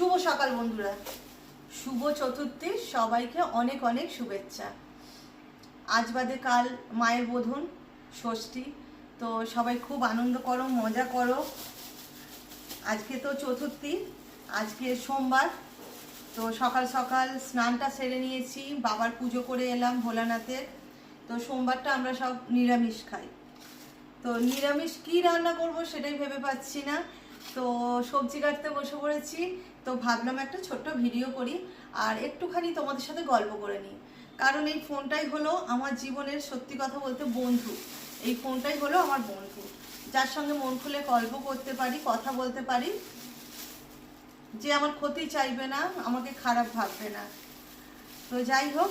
শুভ সকাল বন্ধুরা। শুভ চতুর্থী, সবাইকে অনেক অনেক শুভেচ্ছা। আজ বাদে কাল মায়ের বোধন, ষষ্ঠী। তো সবাই খুব আনন্দ করো, মজা করো। আজকে তো চতুর্থী, আজকে সোমবার। তো সকাল সকাল স্নানটা সেরে নিয়েছি, বাবার পুজো করে এলাম ভোলানাথের তো সোমবারটা আমরা সব নিরামিষ খাই। তো নিরামিষ কি রান্না করব সেটাই ভেবে পাচ্ছি না। তো সবজি কাটতে বসে পড়েছি, তো ভাবলাম একটা ছোট্ট ভিডিও করি আর একটুখানি তোমাদের সাথে গল্প করে নিই। কারণ এই ফোনটাই হলো আমার জীবনের সত্যি কথা বলতে বন্ধু। এই ফোনটাই হলো আমার বন্ধু। যার সঙ্গে মন খুলে গল্প করতে পারি, কথা বলতে পারি। যে আমার ক্ষতি চাইবে না, আমাকে খারাপ ভাববে না। তো যাই হোক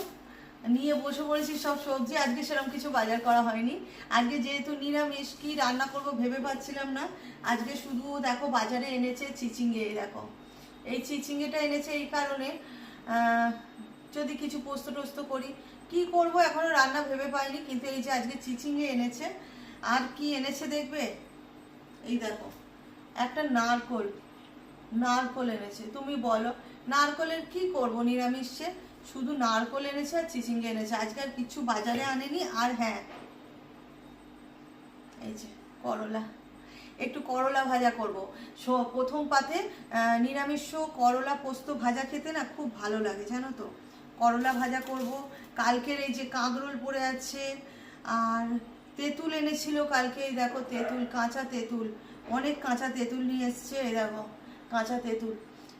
নিয়ে বসে পড়েছি সব সবজি। আজকে সেরকম কিছু বাজার করা হয়নি। আজকে যেহেতু নিরামিষ, কি রান্না করব ভেবে পাচ্ছিলাম না। আজকে শুধু দেখো বাজারে এনেছে চিচিঙ্গে দেখো। এই চিচিঙ্গেটা এনেছে এই কারণে যদি কিছু পোস্ত টোস্ত করি। কি করব এখনও রান্না ভেবে পাইনি, কিন্তু এই যে আজকে চিচিঙ্গে এনেছে, আর কি এনেছে দেখবে? এই দেখো, একটা নারকোল নারকোল এনেছে। তুমি বলো, নারকোলের কি করব নিরামিষে? শুধু নারকোল এনেছে আর চিচিঙ্গে এনেছে। আজকে আর কিছু বাজারে আনেনি, আর হ্যাঁ। এই যে, করলা। একটু করলা ভাজা করব। প্রথম পাতে নিরামিষ করলা পোস্ত ভাজা খেতে না খুব ভালো লাগে, জানো তো? করলা ভাজা করব। কালকের এই যে কাঁকরোল পড়ে আছে, আর তেঁতুল এনেছিল কালকে, এই দেখো তেঁতুল, কাঁচা তেঁতুল। অনেক কাঁচা তেঁতুল নিয়ে এসছে, এই দেখো, কাঁচা তেঁতুল।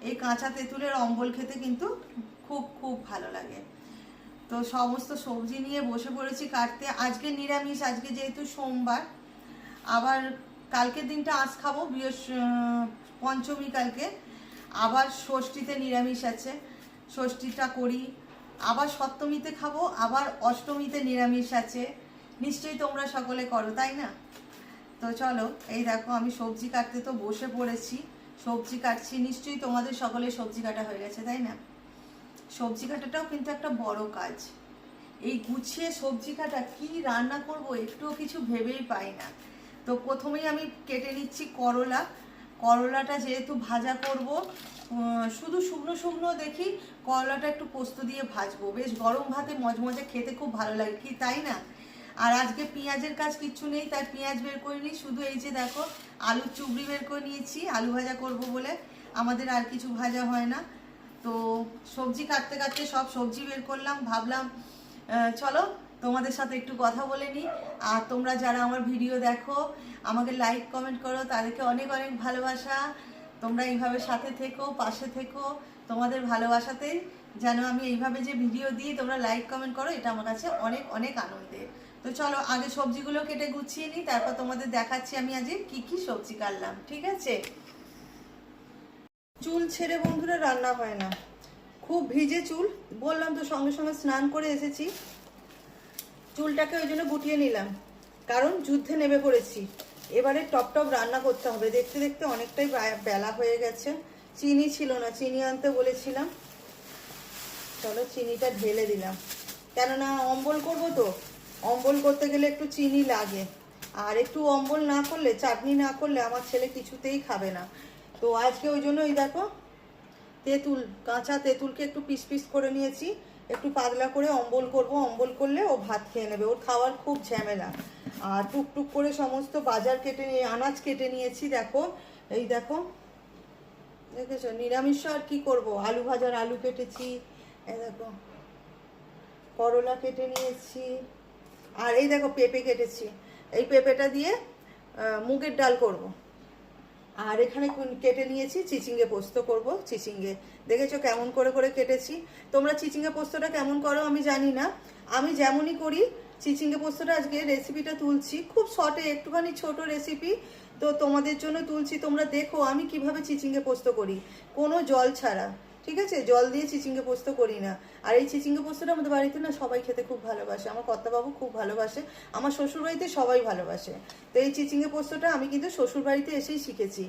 এই কাঁচা তেঁতুলের অম্বল খেতে কিন্তু খুব খুব ভালো লাগে। তো সমস্ত সবজি নিয়ে বসে পড়েছি কাটতে। আজকে নিরামিষ, আজকে যেহেতু সোমবার, আবার কালকের দিনটা আজ খাব, বৃহস্প পঞ্চমী কালকে। আবার ষষ্ঠীতে নিরামিষ আছে, ষষ্ঠীটা করি। আবার সপ্তমীতে খাব, আবার অষ্টমীতে নিরামিষ আছে। নিশ্চয়ই তোমরা সকলে করো, তাই না? তো চলো, এই দেখো আমি সবজি কাটতে তো বসে পড়েছি। সবজি কাটছি, নিশ্চয়ই তোমাদের সকলে সবজি কাটা হয়ে গেছে, তাই না? সবজি কাটাটাও কিন্তু একটা বড় কাজ। এই গুছিয়ে সবজি কাটা, কি রান্না করব একটুও কিছু ভেবেই পাই না। তো প্রথমেই আমি কেটে নিচ্ছি করলা। করলাটা যেহেতু ভাজা করব শুধু শুকনো শুকনো দেখি, করলাটা একটু পোস্ত দিয়ে ভাজবো। বেশ গরম ভাতে মজমজে খেতে খুব ভালো লাগে, কি তাই না? আর আজকে পেঁয়াজের কাজ কিচ্ছু নেই, তাই পেঁয়াজ বের করিনি শুধু এই যে দেখো, আলুর চুবড়ি বের করে নিয়েছি, আলু ভাজা করব বলে। আমাদের আর কিছু ভাজা হয় না। তো সবজি কাটতে কাটতে সব সবজি বের করলাম, ভাবলাম চলো তোমাদের সাথে একটু কথা বলে নিই। আর তোমরা যারা আমার ভিডিও দেখো, আমাকে লাইক কমেন্ট করো, তাদেরকে অনেক অনেক ভালোবাসা। তোমরা এইভাবে সাথে থেকো, পাশে থেকো, তোমাদের ভালোবাসাতেই যেন আমি এইভাবে যে ভিডিও দিই, তোমরা লাইক কমেন্ট করো, এটা আমার কাছে অনেক অনেক আনন্দের। তো চলো আগে সবজিগুলো কেটে গুছিয়ে নিই, তারপর তোমাদের দেখাচ্ছি আমি আজকে কি কি সবজি কাটলাম, ঠিক আছে? চুল ছেড়ে বন্ধুরা রান্না হয় না। খুব ভিজে চুল, বললাম তো সঙ্গে সঙ্গে স্নান করে এসেছি। চুলটাকে ওই জন্য গুটিয়ে নিলাম, কারণ যুদ্ধে নেমে পড়েছি। এবারে টপ টপ রান্না করতে হবে, দেখতে দেখতে অনেকটাই বেলা হয়ে গেছে। চিনি ছিল না, চিনি আনতে বলেছিলাম। চলো চিনিটা ঢেলে দিলাম। কেননা অম্বল করব তো অম্বল করতে গেলে একটু চিনি লাগে। আর একটু অম্বল না করলে, চাটনি না করলে আমার ছেলে কিছুতেই খাবে না। তো আজকে ওই জন্য ওই দেখো, তেঁতুল, কাঁচা তেঁতুলকে একটু পিস পিস করে নিয়েছি। একটু পাতলা করে অম্বল করব। অম্বল করলে ও ভাত খেয়ে নেবে। ওর খাওয়ার খুব ঝামেলা। আর টুকটুক করে সমস্ত বাজার কেটে নিয়ে, আনাজ কেটে নিয়েছি, দেখো। এই দেখো, দেখেছ? নিরামিষ আর কি করব? আলু ভাজার আলু কেটেছি, এই দেখো। করলা কেটে নিয়েছি। আর এই দেখো পেঁপে কেটেছি। এই পেঁপেটা দিয়ে মুগের ডাল করব। আর এখানে কেটে নিয়েছি চিচিঙ্গে পোস্ত করব, চিচিঙ্গে। দেখেছ কেমন করে করে কেটেছি? তোমরা চিচিঙ্গে পোস্তটা কেমন করো আমি জানি না। আমি যেমনই করি, চিচিঙ্গে পোস্তটা আজকে রেসিপিটা তুলছি। খুব শর্টে, একটুখানি ছোট রেসিপি তো তোমাদের জন্য তুলছি, তোমরা দেখো আমি কীভাবে চিচিঙ্গে পোস্ত করি। কোনো জল ছাড়া। ঠিক আছে? জল দিয়ে চিচিঙ্গে পোস্ত করি না। আর এই চিচিঙ্গে পোস্তটা আমাদের বাড়িতে না সবাই খেতে খুব ভালোবাসে। আমার কর্তাবাবু খুব ভালোবাসে। আমার শ্বশুর বাড়িতে সবাই ভালোবাসে। তো এই চিচিঙ্গে পোস্তটা আমি কিন্তু শ্বশুর বাড়িতে এসেই শিখেছি।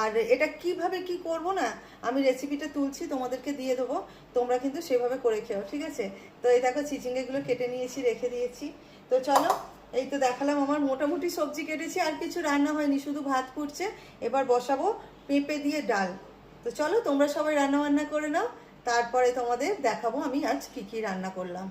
আর এটা কীভাবে কি করব না, আমি রেসিপিটা তুলছি, তোমাদেরকে দিয়ে দেবো। তোমরা কিন্তু সেভাবে করে খেও, ঠিক আছে? তো এই দেখো চিচিঙ্গেগুলো কেটে নিয়েছি, রেখে দিয়েছি। তো চলো, এই তো দেখালাম আমার মোটামুটি সবজি কেটেছি, আর কিছু রান্না হয়নি, শুধু ভাত ফুটছে। এবার বসাবো পেঁপে দিয়ে ডাল। তো চলো তোমরা সবাই রান্না বান্না করে নাও, তারপরে তোমাদের দেখাবো আমি আজ কি কি রান্না করলাম।